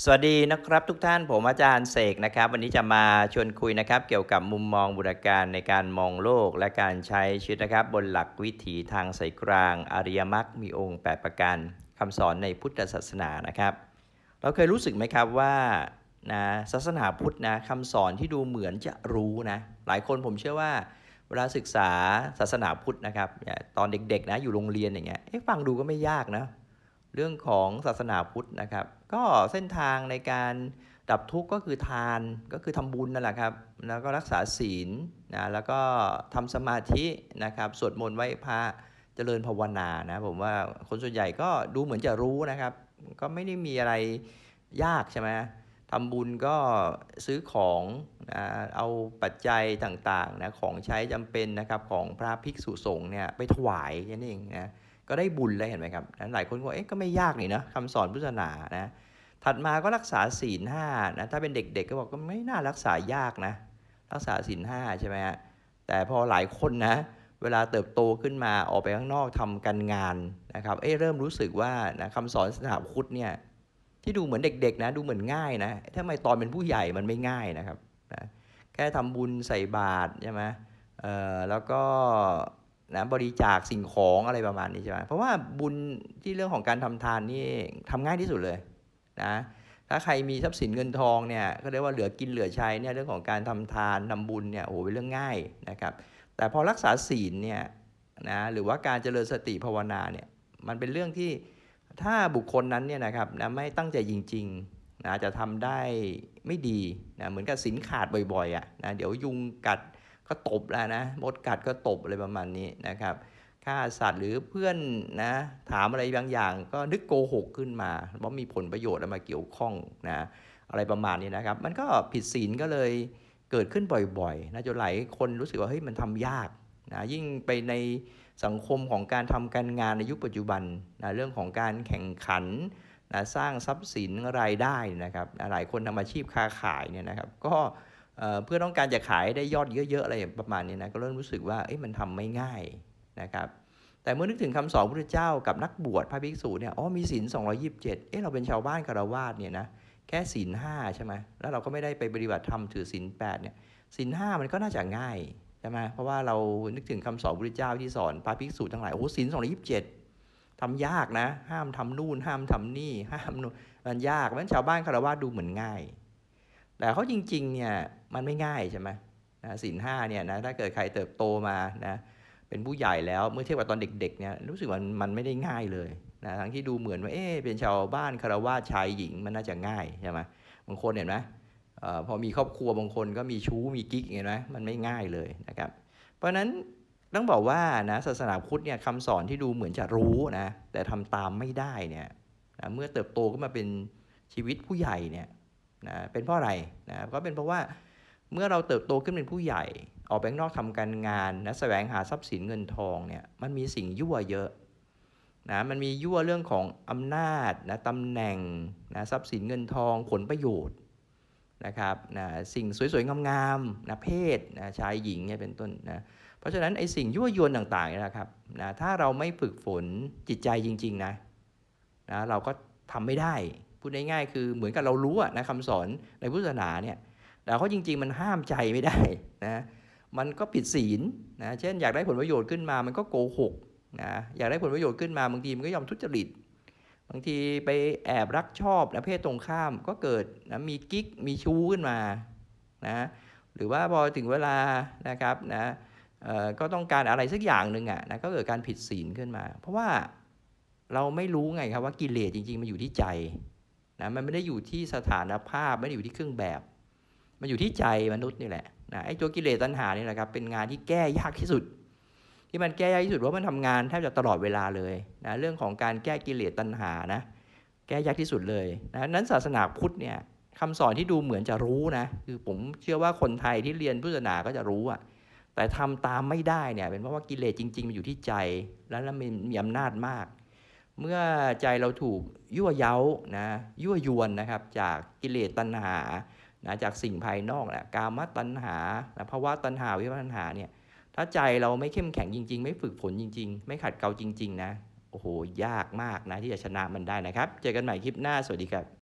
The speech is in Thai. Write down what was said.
สวัสดีนะครับทุกท่านผมอาจารย์เสกนะครับ วันนี้จะมาชวนคุยนะครับ เกี่ยวกับมุมมองบุรการในการมองโลกและการใช้ชีวิตนะครับ บนหลักวิถีทางสายกลาง อริยมรรคมีองค์ 8 ประการคำสอนในพุทธศาสนานะครับ เราเคยรู้สึกไหมครับว่านะศาสนาพุทธนะคำสอนที่ดูเหมือนจะรู้นะหลายคนผมเชื่อว่าเวลาศึกษาศาสนาพุทธนะครับตอนเด็กๆนะอยู่โรงเรียนอย่างเงี้ยฟังดูก็ไม่ยากนะ เรื่องของศาสนาพุทธนะครับ ก็เส้นทางในการดับทุกข์ก็คือทานก็คือทำบุญนั่นแหละครับ แล้วก็รักษาศีลนะแล้วก็ทำสมาธินะครับสวดมนต์ไหว้พระเจริญภาวนานะผมว่าคนส่วนใหญ่ก็ดูเหมือนจะรู้นะครับ ก็ไม่ได้มีอะไรยากใช่ไหมทำบุญก็ซื้อของนะเอาปัจจัยต่างๆนะของใช้จำเป็นนะครับของพระภิกษุสงฆ์เนี่ยไปถวายนั่นเองนะ ก็ได้บุญเลยเห็นไหมครับนั้นหลายคนก็เอ๊ะก็ไม่ยากนี่นะคำสอนพุทธศาสนานะถัดมาก็รักษาศีลห้านะถ้าเป็นเด็กๆก็บอกก็ไม่น่ารักษายากนะ รักษาศีลห้าใช่ไหมฮะแต่พอหลายคนนะเวลาเติบโตขึ้นมาออกไปข้างนอกทำการงานนะครับเอ้เริ่มรู้สึกว่านะคำสอนศาสนาพุทธเนี่ยที่ดูเหมือนเด็กๆนะดูเหมือนง่ายนะทำไมตอนเป็นผู้ใหญ่มันไม่ง่ายนะครับนะแค่ทำบุญใส่บาตรใช่ไหมเอ่อแล้วก็ นะบริจาคสิ่งของอะไรประมาณนี้ใช่ไหมเพราะว่าบุญที่เรื่องของการทำทานนี่ทำง่ายที่สุดเลยนะถ้าใครมีทรัพย์สินเงินทองเนี่ยก็เรียกว่าเหลือกินเหลือใช้เนี่ยเรื่องของการทำทานทำบุญเนี่ยโอ้โหเป็นเรื่องง่ายนะครับแต่พอรักษาศีลเนี่ยนะหรือว่าการเจริญสติภาวนาเนี่ยมันเป็นเรื่องที่ถ้าบุคคลนั้นเนี่ยนะครับนะไม่ตั้งใจจริงๆนะจะทำได้ไม่ดีนะเหมือนกับศีลขาดบ่อยๆอะนะเดี๋ยวยุงกัด ก็ตบแล้วนะมดกัดก็ตบอะไรประมาณนี้นะครับฆ่าสัตว์หรือเพื่อนนะถามอะไรบางอย่างก็นึกโกหกขึ้นมาว่ามีผลประโยชน์อะไรมาเกี่ยวข้องนะอะไรประมาณนี้นะครับ มันก็ผิดศีลก็เลยเกิดขึ้นบ่อยๆนะจนหลายคนรู้สึกว่าเฮ้ยมันทำยากนะยิ่งไปในสังคมของการทำการงานในยุคปัจจุบันนะเรื่องของการแข่งขันนะสร้างทรัพย์สินรายได้นะครับนะหลายคนทำอาชีพค้าขายเนี่ยนะครับ ก็ เพื่อต้องการจะขายได้ยอดเยอะๆอะไรประมาณนี้นะก็เริ่มรู้สึกว่ามันทำไม่ง่ายนะครับแต่เมื่อนึกถึงคำสอนพระพุทธเจ้ากับนักบวชพระภิกษุเนี่ยอ๋อมีศีล227 เอ๊ะเราเป็นชาวบ้านคารวาสเนี่ยนะแค่ศีลห้าใช่ไหมแล้วเราก็ไม่ได้ไปปฏิบัติธรรมถือศีลแปดเนี่ยศีลห้ามันก็น่าจะง่ายใช่ไหมเพราะว่าเรานึกถึงคำสอนพระพุทธเจ้าที่สอนพระภิกษุทั้งหลายโอ้ศีล227ทำยากนะ ห้ามทำนู่น ห้ามทำนี่ห้ามนู่นมันยากเพราะฉะนั้นชาวบ้านคารวาสดูเหมือนง่าย แต่เขาจริงๆเนี่ย มันไม่ง่ายใช่ไหมนะศีลห้าเนี่ยนะถ้าเกิดใครเติบโตมานะเป็นผู้ใหญ่แล้วเมื่อเทียบกับตอนเด็กๆเนี่ยรู้สึกว่ามันไม่ได้ง่ายเลยนะทั้งที่ดูเหมือนว่าเอ๊ะเป็นชาวบ้านคารวะชายหญิงมันน่าจะง่ายใช่ไหมบางคนเห็นไหมเออพอมีครอบครัวบางคนก็มีชู้มีกิ๊กเห็นไหมมันไม่ง่ายเลยนะครับ เพราะฉะนั้นต้องบอกว่านะศาสนาพุทธเนี่ยคำสอนที่ดูเหมือนจะรู้นะแต่ทำตามไม่ได้เนี่ยนะเมื่อเติบโตขึ้นมาเป็นชีวิตผู้ใหญ่เนี่ยนะเป็นเพราะอะไรนะก็เป็นเพราะว่า เมื่อเราเติบโตขึ้นเป็นผู้ใหญ่ ออกไปนอกทำการงานนะแสวงหาทรัพย์สินเงินทองเนี่ยมันมีสิ่งยั่วเยอะนะมันมียั่วเรื่องของอำนาจนะตำแหน่งนะทรัพย์สินเงินทองผลประโยชน์นะครับนะสิ่งสวยๆ งามๆนะเพศนะชายหญิงเนี่ยเป็นต้นนะเพราะฉะนั้นไอ้สิ่งยั่วยวนต่างๆเนี่ยนะครับนะถ้าเราไม่ฝึกฝนจิตใจจริงๆนะนะเราก็ทำไม่ได้ พูดง่ายๆคือเหมือนกับเรารู้อะนะคำสอนในพุทธศาสนาเนี่ย แต่เขาจริง ๆ มันห้ามใจไม่ได้นะมันก็ผิดศีลนะเช่นอยากได้ผลประโยชน์ขึ้นมามันก็โกหกนะอยากได้ผลประโยชน์ขึ้นมาบางทีมันก็ยอมทุจริต บางทีไปแอบรักชอบนะเพศตรงข้ามก็เกิดนะมีกิ๊กมีชู้ขึ้นมานะหรือว่าพอถึงเวลานะครับนะก็ต้องการอะไรสักอย่างหนึ่งอะนะก็เกิดการผิดศีลขึ้นมา เพราะว่าเราไม่รู้ไงครับว่ากิเลสจริง ๆ มันอยู่ที่ใจนะมันไม่ได้อยู่ที่สถานภาพไม่ได้อยู่ที่เครื่องแบบ มันอยู่ที่ใจมนุษย์นี่แหละนะไอ้ตัวกิเลสตัณหานี่แหละครับเป็นงานที่แก้ยากที่สุด ที่มันแก้ยากที่สุดเพราะมันทำงานแทบจะตลอดเวลาเลยนะเรื่องของการแก้กิเลสตัณหานะแก้ยากที่สุดเลยนะนั้นศาสนาพุทธเนี่ยคำสอนที่ดูเหมือนจะรู้นะคือผมเชื่อว่าคนไทยที่เรียนพุทธศาสนาก็จะรู้อะแต่ทำตามไม่ได้เนี่ยเป็นเพราะว่ากิเลสจริงๆมันอยู่ที่ใจแล้วมันมีอำนาจมาก เมื่อใจเราถูกยั่วเย้านะยั่วยวนนะครับจากกิเลสตัณหา นะจากสิ่งภายนอกแหละกามตัณหานะภาวะตัณหาวิภวตัณหาเนี่ยถ้าใจเราไม่เข้มแข็งจริง ๆ ไม่ฝึกฝนจริง ๆ ไม่ขัดเกลาจริง ๆ นะ โอ้โห ยากมากนะที่จะชนะมันได้นะครับ เจอกันใหม่คลิปหน้า สวัสดีครับ